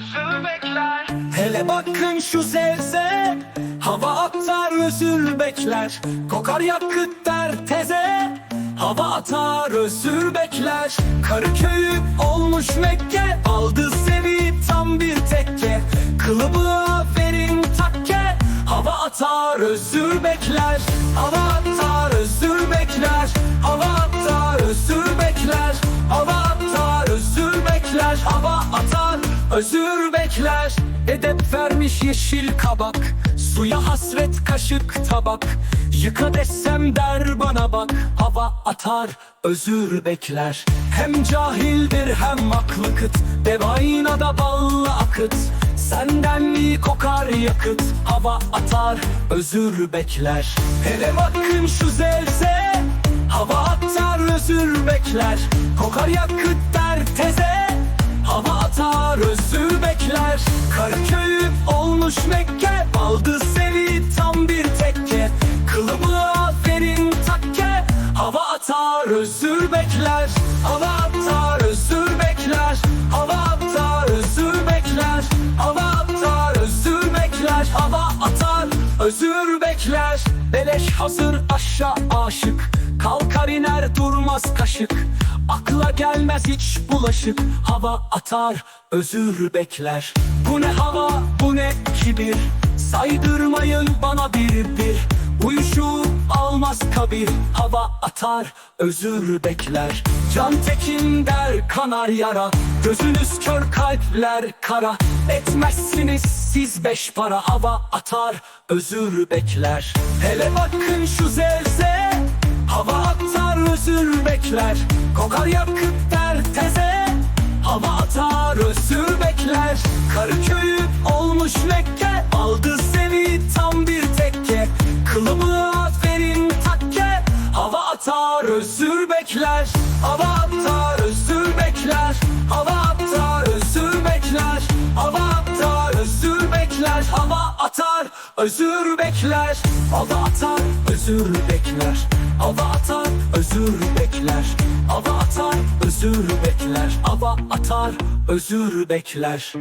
özür bekler. Hele bakın şu zevze Hava atar özür bekler. Kokar yakıt der teze Hava atar özür bekler. Karıköy'ü olmuş Mekke Aldı sevi tam bir tekke. Kılıbı aferin takke Hava atar özür bekler. Hava atar özür bekler Edep vermiş yeşil kabak Suya hasret kaşık tabak. Yıka desem der bana bak Hava atar özür bekler. Hem cahildir hem aklı kıt Devayına da ballı akıt. Senden iyi kokar yakıt Hava atar özür bekler. Hele bakın şu zevze Hava atar özür bekler. Kokar yakıt olmuş Mekke. Aldı sevi tam bir tekke. Kılımı aferin takke. Hava atar özür bekler. Hava atar özür bekler. Hava atar özür bekler. Hava atar özür bekler. Hava atar özür bekler. Beleş hazır aşağı aşık Kalkar iner durmaz kaşık. Akla gelmez hiç bulaşık. Hava atar özür bekler. Bu ne hava bu ne kibir. Saydırmayın bana bir bir. Uyuşu almaz kabir. Hava atar özür bekler. Can tekin der kanar yara. Gözünüz kör kalpler kara. Etmezsiniz siz beş para. Hava atar özür bekler. Hele bakın şu zevze bekler. Kokar yakıt der teze Hava atar özür bekler. Karıköy'ü olmuş Mekke Aldı seni tam bir tekke. Kılımı aferin takke Hava atar özür bekler. Hava atar özür bekler. Hava atar özür bekler. Hava atar özür bekler. Hava atar özür bekler. Hava atar özür bekler. Hava atar özür bekler Hava atar özür bekler. Hava atar özür bekler